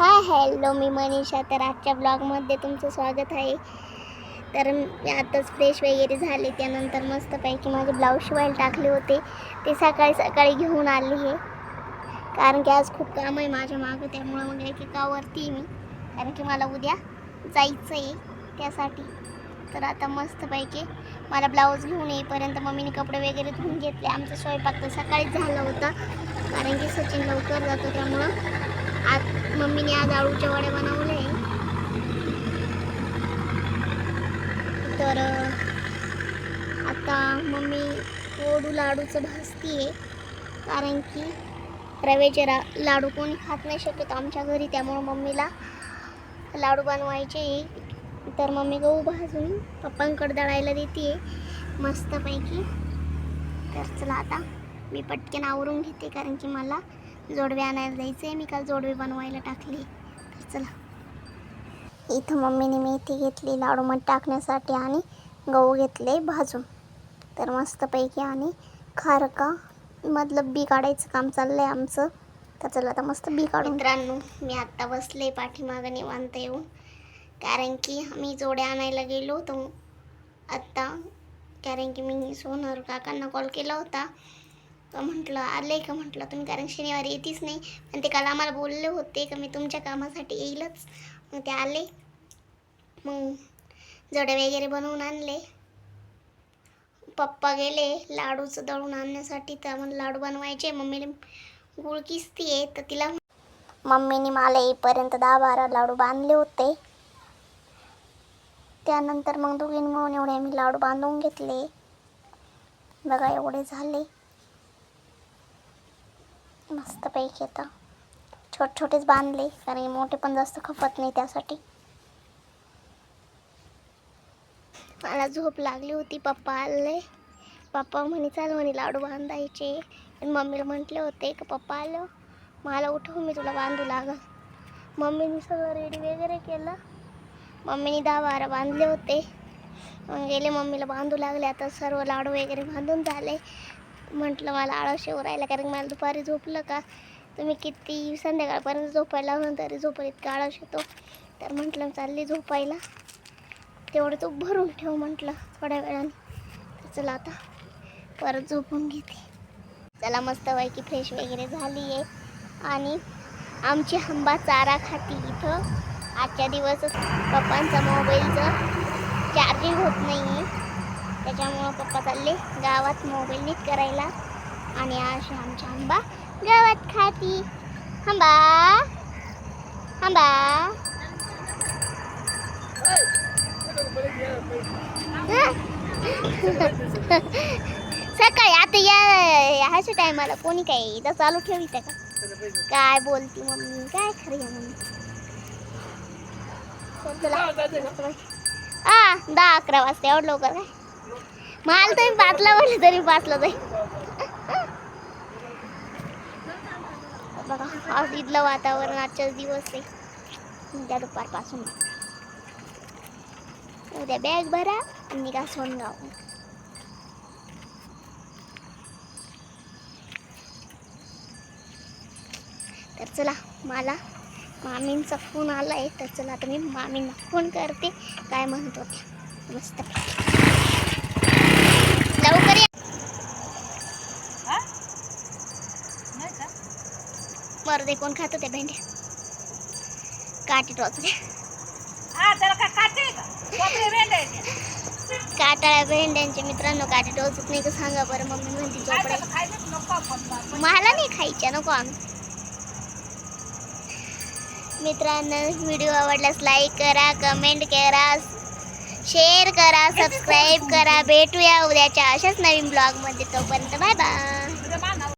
Hi hello मी मनीषा. तर आजच्या ब्लॉगमध्ये तुमचं स्वागत आहे. तर मी आताच फ्रेश वगैरे झाले. त्यानंतर मस्तपैकी माझे ब्लाऊज शिवायला टाकले होते. ते सकाळी सकाळी घेऊन आले हे. कारण की आज खूप काम आहे माझ्या मागं. त्यामुळं मग एकेकावरती मी. कारण की मला उद्या जायचं आहे त्यासाठी. तर आता मस्तपैकी मला ब्लाऊज घेऊन येईपर्यंत मम्मीने कपडे वगैरे धुवून घेतले. आमचा स्वयंपाक तर सकाळीच झाला होता. कारण की सचिन लवकर जातो त्यामुळं. आज मम्मीने आज आळूच्या वड्या बनवले तर आता मम्मी ओडू लाडूचं भाजती आहे कारण की रव्याचे रा लाडू कोणी खात नाही शकत आमच्या घरी त्यामुळं मम्मीला लाडू बनवायचे तर मम्मी गहू भाजून पप्पांकडे दळायला देते मस्तपैकी. तर चला आता मी पटकन आवरून घेते कारण की मला जोडवे आणायला जायचं आहे मी काल जोडवे बनवायला टाकली. तर चला. इथं मम्मीने मेथी घेतली लाडूमध्ये टाकण्यासाठी आणि गहू घेतले भाजून. तर मस्तपैकी आणि खारका मधलं बी काढायचं काम चाललंय आमचं. तर चला आता मस्त बी काढून. मित्रांनो मी आत्ता बसले पाठीमागं निवांत येऊन. कारण की मी जोड्या आणायला गेलो होतो. आत्ता कारण की मी सोनर काकांना कॉल केला होता. तर म्हटलं? आले का म्हटलं? तुम्ही कारण शनिवारी येतीच नाही. आणि ते काल आम्हाला बोलले होते का मी तुमच्या कामासाठी येईलच. मग ते आले. मग जडे वगैरे बनवून आणले. पप्पा गेले लाडूचं दळून आणण्यासाठी. तर मग लाडू बनवायचे. मम्मीने गुळ किसती आहे तर तिला मम्मीने मला येईपर्यंत दहा बारा लाडू बांधले होते. त्यानंतर मग दोघींनी मिळून एवढे आम्ही लाडू बांधून घेतले. बघा एवढे झाले. मस्तपैकी आता. छोटे छोटेच बांधले कारण मोठे पण जास्त खपत नाही त्यासाठी. मला झोप लागली होती पप्पा आले पप्पा म्हणे चाल म्हणे लाडू बांधायचे. आणि मम्मीला म्हटले होते की पप्पा आलं मला उठव मी तुला बांधू लागल. मम्मीने सगळं रेडी वगैरे केलं. मम्मीने दहा बारा बांधले होते. मग गेले मम्मीला बांधू लागले. आता सर्व लाडू वगैरे बांधून झाले. म्हटलं मला आळस येऊ राहिला कारण मला दुपारी झोपलं का? तुम्ही किती संध्याकाळपर्यंत झोपायला म्हणून तरी झोपेल इतका आळस येतो. तर म्हटलं चालली झोपायला. तेवढं तो भरून ठेव म्हटलं थोड्या वेळाने. चला आता परत झोपून घेते. चला मस्तपैकी फ्रेश वगैरे झाली आहे आणि आमची हंबा चारा खाती इथं. आजच्या दिवस पप्पांचा मोबाईलचं चार्जिंग होत नाही आहे त्याच्यामुळं पप्पा चालले गावात मोबाईल नीट करायला. आणि अशी आमची आंबा गावात खाती. हंबा हंबा सकाळी आता या ह्याच्या टायमाला कोणी काय इथं चालू ठेवित का? काय बोलती मम्मी? काय खरी मम्मी. आ दहा अकरा वाजता एवढं लवकर काय? माल तरी पाचला म्हटलं तरी पाचला जाईल. बघा आज इथलं वातावरण आजच्याच दिवस आहे. उद्या दुपारपासून. उद्या बॅग भरा आणि निघा सोनगाव तर चला मला मामींचा फोन आला आहे तर चला आता मी मामींना फोन करते. काय म्हणत होत्या मस्त लवकर या मरू कोण खात होत्या भेंड्या? काठी टोचल्या काटाळ्या भेंड्यांचे मित्रांनो काठी टोचत नाही का सांगा बरं मम्मी म्हणते चोपडे मला नाही खायच्या नको आम्ही. मित्रांनो व्हिडिओ आवडल्यास लाईक करा कमेंट करा शेअर करा सबस्क्राईब करा. भेटूया उद्याच्या अशाच नवीन ब्लॉगमध्ये तोपर्यंत बाय बाय